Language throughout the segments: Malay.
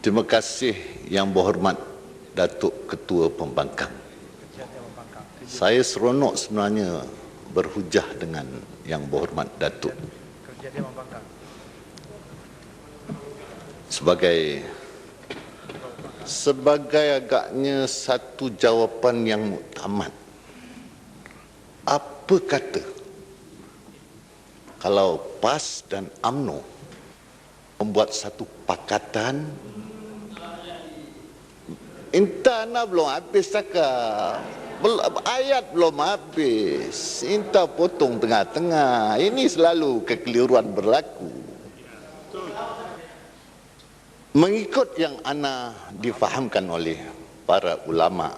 Terima kasih yang berhormat Datuk Ketua Pembangkang. Saya seronok sebenarnya berhujah dengan yang berhormat Datuk. Sebagai sebagai agaknya satu jawapan yang muktamad. Apa kata kalau PAS dan AMNO membuat satu pakatan Intana belum habis cakap. Ayat belum habis. Inta potong tengah-tengah. Ini selalu kekeliruan berlaku. Mengikut yang ana difahamkan oleh para ulama.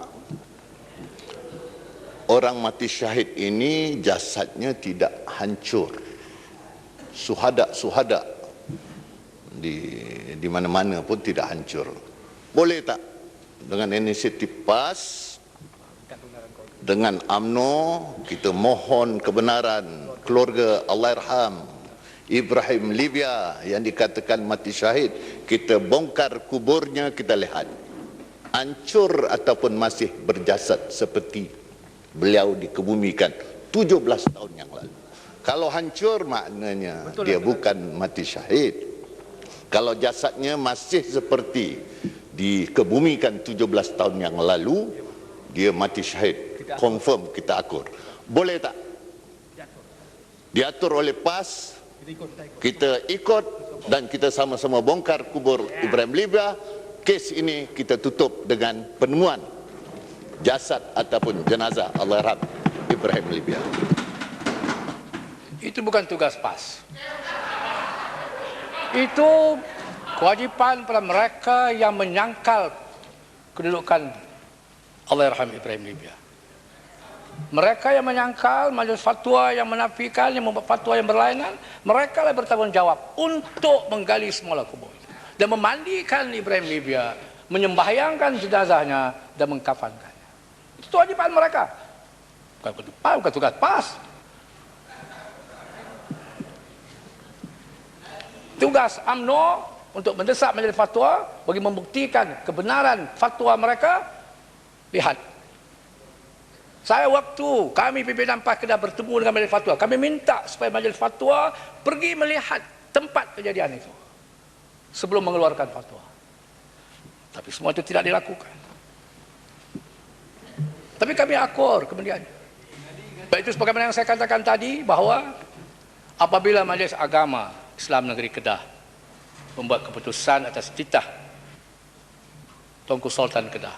Orang mati syahid ini jasadnya tidak hancur. Suhada-suhada di di mana-mana pun tidak hancur. Boleh tak dengan inisiatif PAS dengan AMNO kita mohon kebenaran keluarga Allahyarham Ibrahim Libya yang dikatakan mati syahid kita bongkar kuburnya kita lihat. Hancur ataupun masih berjasad seperti beliau dikebumikan 17 tahun yang lalu. Kalau hancur maknanya dia bukan mati syahid kalau jasadnya masih seperti dikebumikan 17 tahun yang lalu dia mati syahid. Confirm kita akur. Boleh tak? Diatur. Oleh PAS kita ikut dan kita sama-sama bongkar kubur Ibrahim Libya. Kes ini kita tutup dengan penemuan jasad ataupun jenazah Allahyarham Ibrahim Libya. Itu bukan tugas PAS. Itu kewajipan pada mereka yang menyangkal kedudukan Allahyarham Ibrahim Libya. Mereka yang menyangkal majlis fatwa yang menafikan yang membuat fatwa yang berlainan, mereka lah bertanggungjawab untuk menggali semula kubur dan memandikan Ibrahim Libya, menyembahyangkan jenazahnya dan mengkafankannya. Itu kewajipan mereka. Bukan PAS, bukan tugas PAS. Tugas AMNO untuk mendesak majlis fatwa bagi membuktikan kebenaran fatwa mereka lihat saya waktu kami pimpinan PAS Kedah bertemu dengan majlis fatwa kami minta supaya majlis fatwa pergi melihat tempat kejadian itu sebelum mengeluarkan fatwa. Tapi semua itu tidak dilakukan. Tapi kami akur kemudian. Baik itu sebagaimana yang saya katakan tadi bahawa apabila majlis agama Islam Negeri Kedah membuat keputusan atas titah Tunku Sultan Kedah.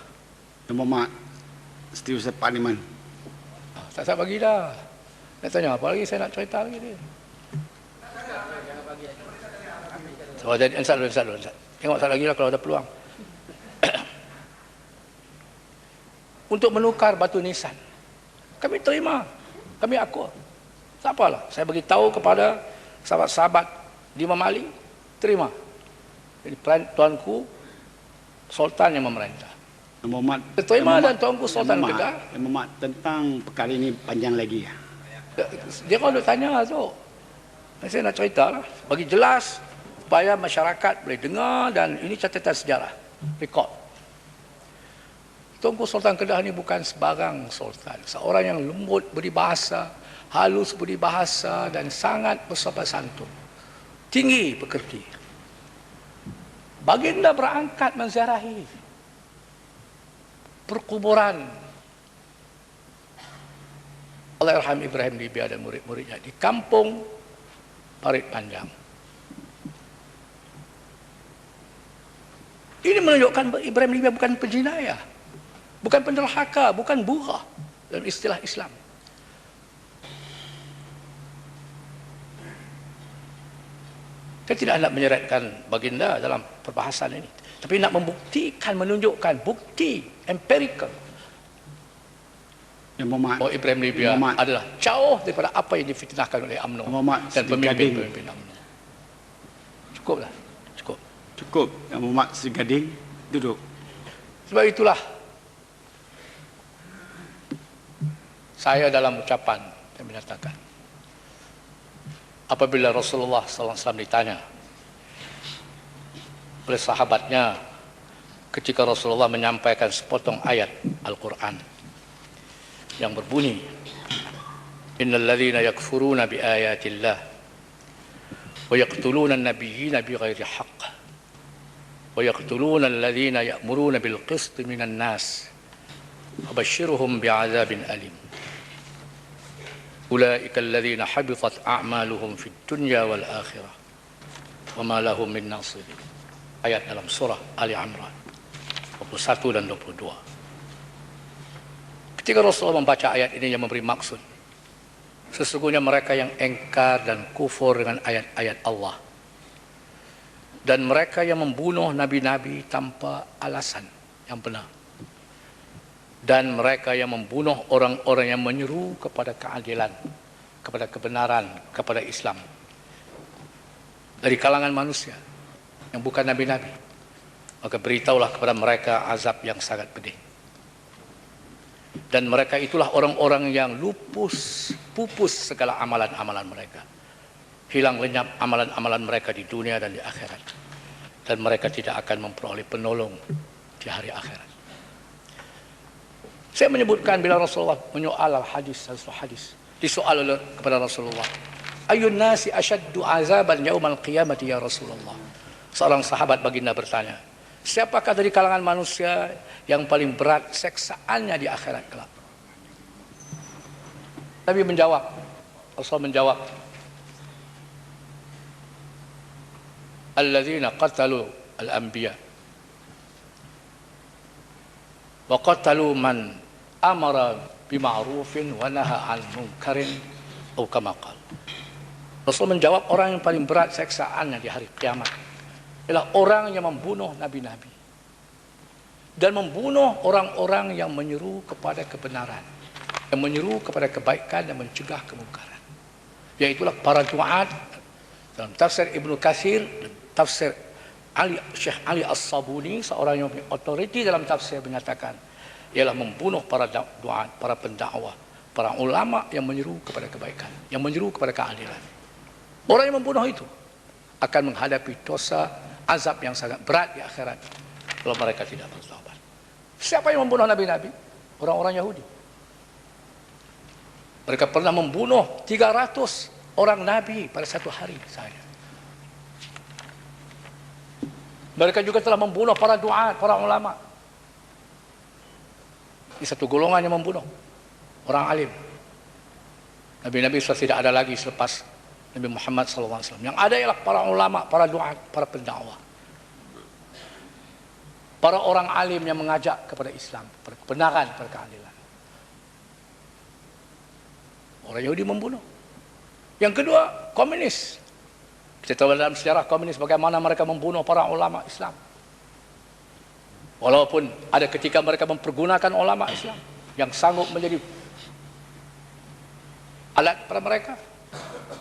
Yang Muhammad Setiausaha Parlimen. Ah, Tak saya bagi dah. Nak tanya apa lagi saya nak cerita lagi dia. So, jadi ansat dulu, ansat dulu. Tengok tak lagi lah kalau ada peluang. Untuk menukar batu nisan. Kami terima. Kami akur. Tak apalah. Saya bagi tahu kepada sahabat-sahabat di Mamali, terima. Jadi tuanku Sultan yang memerintah. Muhammad. Terima Yang dan Tuanku Sultan Muhammad- Kedah. Muhammad tentang perkara ini panjang lagi ya. Dia kalau duk tanya tu. Saya nak cerita lah. Bagi jelas supaya masyarakat boleh dengar dan ini catatan sejarah. Rekod. Tunku Sultan Kedah ni bukan sebarang sultan. Seorang yang lembut beri bahasa, halus beri bahasa dan sangat bersopan santun. Tinggi pekerti. Baginda berangkat menziarahi perkuburan Allahyarham Ibrahim Libya dan murid-muridnya di kampung Parit Panjang. Ini menunjukkan Ibrahim Libya bukan penjinayah, bukan penderhaka, bukan buah dalam istilah Islam. Saya tidak nak menyeretkan baginda dalam perbahasan ini. Tapi nak membuktikan, menunjukkan bukti empirical Yang Muhammad. bahawa Ibrahim Libya Muhammad. adalah jauh daripada apa yang difitnahkan oleh UMNO Muhammad dan pemimpin-pemimpin UMNO. Cukuplah, cukup. Cukup. Yang Muhammad Sri Gading duduk. Sebab itulah saya dalam ucapan yang menyatakan apabila Rasulullah SAW ditanya oleh sahabatnya ketika Rasulullah menyampaikan sepotong ayat Al-Quran yang berbunyi Innal ladzina yakfuruna bi ayatillah wa yaqtuluna an-nabiyyina bighairi haqq wa yaqtuluna alladhina ya'muruna bil qist minan nas fabashshirhum bi'adzabin alim Habitat a'maluhum fid dunya wal akhirah wa ma lahum min nasirin ayat dalam surah Ali Imran. 21 dan 22 ketika Rasulullah membaca ayat ini yang memberi maksud sesungguhnya mereka yang engkar dan kufur dengan ayat-ayat Allah. Dan mereka yang membunuh nabi-nabi tanpa alasan yang benar dan mereka yang membunuh orang-orang yang menyeru kepada keadilan kepada kebenaran kepada Islam. Dari kalangan manusia yang bukan nabi-nabi maka beritahulah kepada mereka azab yang sangat pedih. Dan mereka itulah orang-orang yang lupus pupus segala amalan-amalan mereka. Hilang lenyap amalan-amalan mereka di dunia dan di akhirat. Dan mereka tidak akan memperoleh penolong di hari akhirat saya menyebutkan bila Rasulullah menyoal hadis hadis. Disoal oleh kepada Rasulullah. Ayun nasi asyaddu azaban yaumal qiyamati ya Rasulullah? Seorang sahabat baginda bertanya siapakah dari kalangan manusia yang paling berat seksaannya di akhirat kelak? Nabi menjawab Rasul menjawab Alladzina qatalu al-anbiya wa qatalu man amara bima'rufin wa naha 'an munkarin atau kama Rasul menjawab orang yang paling berat seksaannya di hari kiamat ialah orang yang membunuh nabi-nabi dan membunuh orang-orang yang menyeru kepada kebenaran yang menyeru kepada kebaikan dan mencegah kemungkaran. Yaitulah para duat dalam tafsir Ibnu Katsir tafsir Ali Syekh Ali As-Sabuni seorang yang otoriti dalam tafsir menyatakan ialah membunuh para duat para pendakwah para ulama yang menyeru kepada kebaikan yang menyeru kepada keadilan orang yang membunuh itu akan menghadapi dosa azab yang sangat berat di akhirat kalau mereka tidak bertobat siapa yang membunuh nabi-nabi orang-orang Yahudi mereka pernah membunuh 300 orang nabi pada satu hari saja. Mereka juga telah membunuh para duat, para ulama. Di satu golongan yang membunuh orang alim. Nabi-nabi sudah tidak ada lagi selepas Nabi Muhammad SAW. Yang ada ialah para ulama, para duat, para pendakwah. Para orang alim yang mengajak kepada Islam, kepada kebenaran, kepada keadilan. Orang Yahudi membunuh. Yang kedua, komunis. Kita tahu dalam sejarah komunis bagaimana mereka membunuh para ulama Islam. Walaupun ada ketika mereka mempergunakan ulama Islam yang sanggup menjadi alat pada mereka.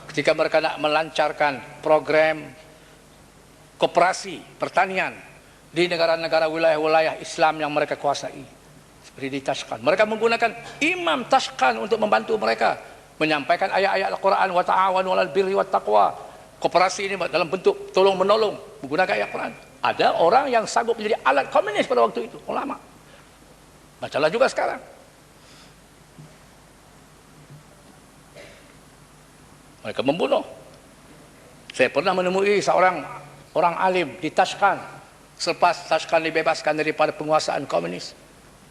Ketika mereka nak melancarkan program koperasi pertanian di negara-negara wilayah-wilayah Islam yang mereka kuasai. Seperti di Tashkan. Mereka menggunakan imam Tashkan untuk membantu mereka menyampaikan ayat-ayat Al-Quran wa ta'awanu 'alal birri wat taqwa. Koperasi ini dalam bentuk tolong menolong menggunakan ayat Al-Quran. Ada orang yang sanggup menjadi alat komunis pada waktu itu, ulama. Bacalah juga sekarang. Mereka membunuh. Saya pernah menemui seorang orang alim di Tashkan selepas Tashkan dibebaskan daripada penguasaan komunis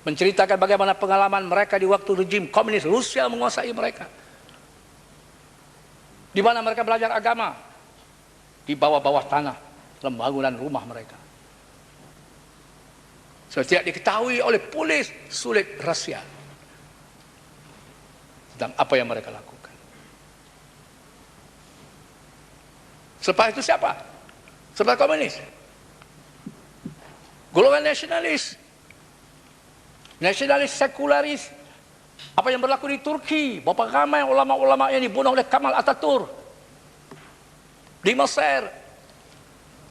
menceritakan bagaimana pengalaman mereka di waktu rejim komunis Rusia menguasai mereka di mana mereka belajar agama di bawah-bawah tanah dalam bangunan rumah mereka. So, tidak diketahui oleh polis sulit rahsia tentang apa yang mereka lakukan. Selepas itu siapa? Selepas komunis. Golongan nasionalis. Nasionalis sekularis apa yang berlaku di Turki, berapa ramai ulama-ulama yang dibunuh oleh Kamal Ataturk. Di Mesir,